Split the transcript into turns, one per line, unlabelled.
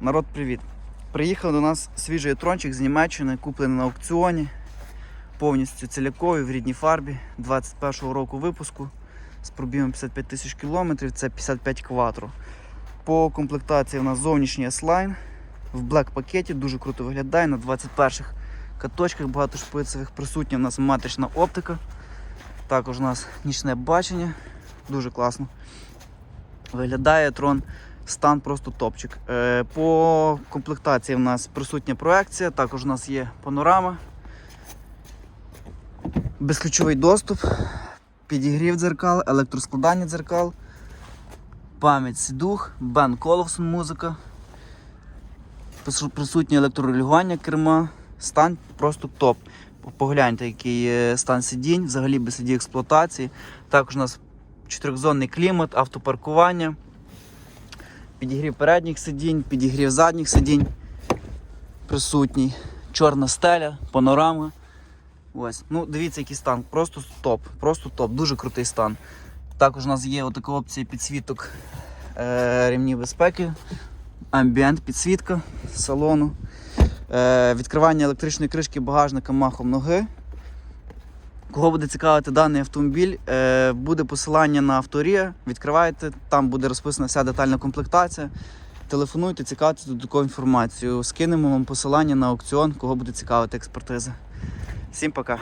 Народ, привіт! Приїхав до нас свіжий трончик з Німеччини, куплений на аукціоні. Повністю ціляковий в рідній фарбі 21-го року випуску з пробігом 55 тисяч кілометрів, це 55 кватро. По комплектації у нас зовнішній S-Line в блек пакеті, дуже круто виглядає. На 21-х каточках багатошпицевих присутня у нас матрична оптика. Також у нас нічне бачення, дуже класно. Виглядає трон стан просто топчик. Е, По комплектації в нас присутня проекція, також у нас є панорама, безключовий доступ, підігрів дзеркал, електроскладання дзеркал, пам'ять сідух, Бен Коловсон музика, присутнє електрорегулювання керма, стан просто топ. Погляньте, який стан сидінь, взагалі без слідів експлуатації. Також у нас чотирьохзонний клімат, автопаркування підігрів передніх сидінь, підігрів задніх сидінь присутній. Чорна стеля, панорама. Ось. Ну, дивіться, який стан. Просто топ. Просто топ. Дуже крутий стан. Також у нас є отака опція підсвіток е, ремнів безпеки, амбієнт підсвітка салону. Е, відкривання електричної кришки багажника махом ноги. Кого буде цікавити даний автомобіль, е, буде посилання на авторія. Відкривайте, там буде розписана вся детальна комплектація. Телефонуйте, цікавити додаткову інформацію. Скинемо вам посилання на аукціон, кого буде цікавити експертиза. Всім пока.